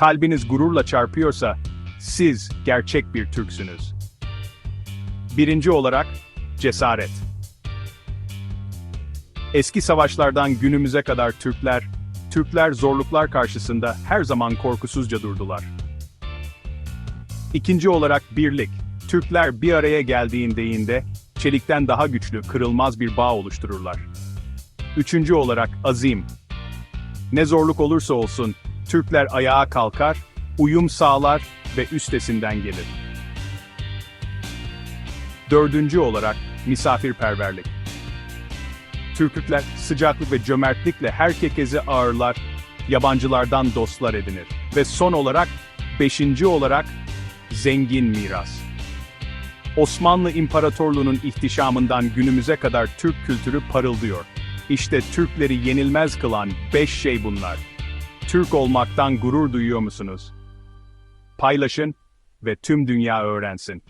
kalbiniz gururla çarpıyorsa, siz gerçek bir Türksünüz. Birinci olarak, cesaret. Eski savaşlardan günümüze kadar Türkler, Türkler zorluklar karşısında her zaman korkusuzca durdular. İkinci olarak birlik. Türkler bir araya geldiğinde çelikten daha güçlü, kırılmaz bir bağ oluştururlar. Üçüncü olarak azim. Ne zorluk olursa olsun, Türkler ayağa kalkar, uyum sağlar ve üstesinden gelir. Dördüncü olarak misafirperverlik. Türkler sıcaklık ve cömertlikle herkesi ağırlar, yabancılardan dostlar edinir. Ve son olarak, beşinci olarak, zengin miras. Osmanlı İmparatorluğu'nun ihtişamından günümüze kadar Türk kültürü parıldıyor. İşte Türkleri yenilmez kılan beş şey bunlar. Türk olmaktan gurur duyuyor musunuz? Paylaşın ve tüm dünya öğrensin.